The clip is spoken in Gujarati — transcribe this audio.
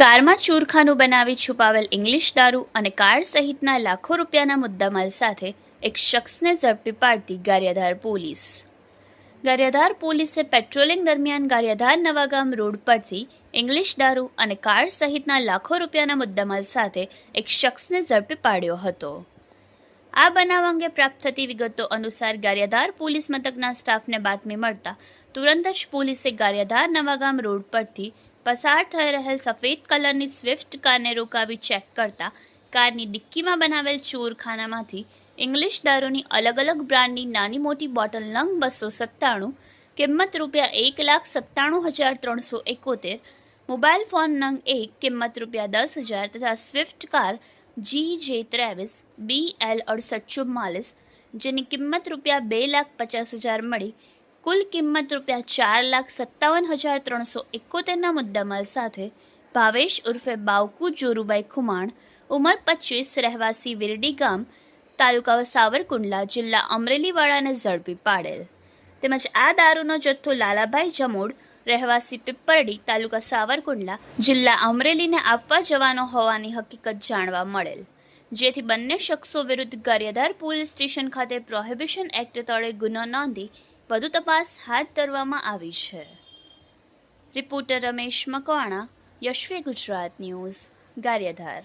કારમાં ચૂરખાનું બનાવી છુપાવેલ ઇંગ્લિશ દારૂ અને કાર સહિતના લાખો રૂપિયાના મુદ્દામાલ સાથે એક શખ્સને ઝડપી પાડતી ગારિયાધાર પોલીસ. ગારિયાધાર પોલીસે પેટ્રોલિંગ દરમિયાન ગારિયાધાર નવાગામ રોડ પરથી ઇંગ્લિશ દારૂ અને કાર સહિતના લાખો રૂપિયાના મુદ્દામાલ સાથે એક શખ્સને ઝડપી પાડ્યો હતો. આ બનાવ અંગે પ્રાપ્ત થતી વિગતો અનુસાર ગારિયાધાર પોલીસ મથકના સ્ટાફને બાતમી મળતા તુરંત જ પોલીસે ગારિયાધાર નવાગામ રોડ પરથી પસાર થઈ રહેલ સફેદ કલરની સ્વિફ્ટ કારને રોકાવી ચેક કરતા કારની ડિક્કીમાં બનાવેલ ચોરખાનામાંથી ઇંગ્લિશ દારૂની અલગ અલગ બ્રાન્ડની નાની મોટી બોટલ નંગ બસો સત્તાણું, કિંમત રૂપિયા એક લાખ સત્તાણું હજાર ત્રણસો એકોતેર, મોબાઈલ ફોન નંગ એક, કિંમત રૂપિયા દસ હજાર તથા સ્વિફ્ટ કાર જી જે ત્રેવીસ બી એલ અડસઠ ચુમ્માલીસ, જેની કિંમત રૂપિયા બે લાખ પચાસ હજાર મળી. કુલ કિંમત રૂપિયા ચાર લાખ સત્તાવન હજાર ત્રણસો એકોતેરના મુદ્દામાલ સાથે ભાવેશ ઉર્ફે બાવકુ જોરુબાઈ ખુમાણ, ઉંમર પચીસ, રહેવાસી વિરડી ગામ, તાલુકા સાવરકુંડલા, જિલ્લા અમરેલીવાળાને ઝડપી પાડેલ. તેમજ આ દારૂનો જથ્થો લાલાભાઈ જમોડ, રહેવાસી પીપરડી, તાલુકા સાવરકુંડલા, જિલ્લા અમરેલીને આપવા જવાનો હોવાની હકીકત જાણવા મળેલ. જેથી બંને શખ્સો વિરુદ્ધ ગારિયાધાર પોલીસ સ્ટેશન ખાતે પ્રોહિબિશન એક્ટ તળે ગુનો નોંધી વધુ તપાસ હાથ ધરવામાં આવી છે. Reporter Ramesh Makwana Yashvi Gujarat news Gariadhar.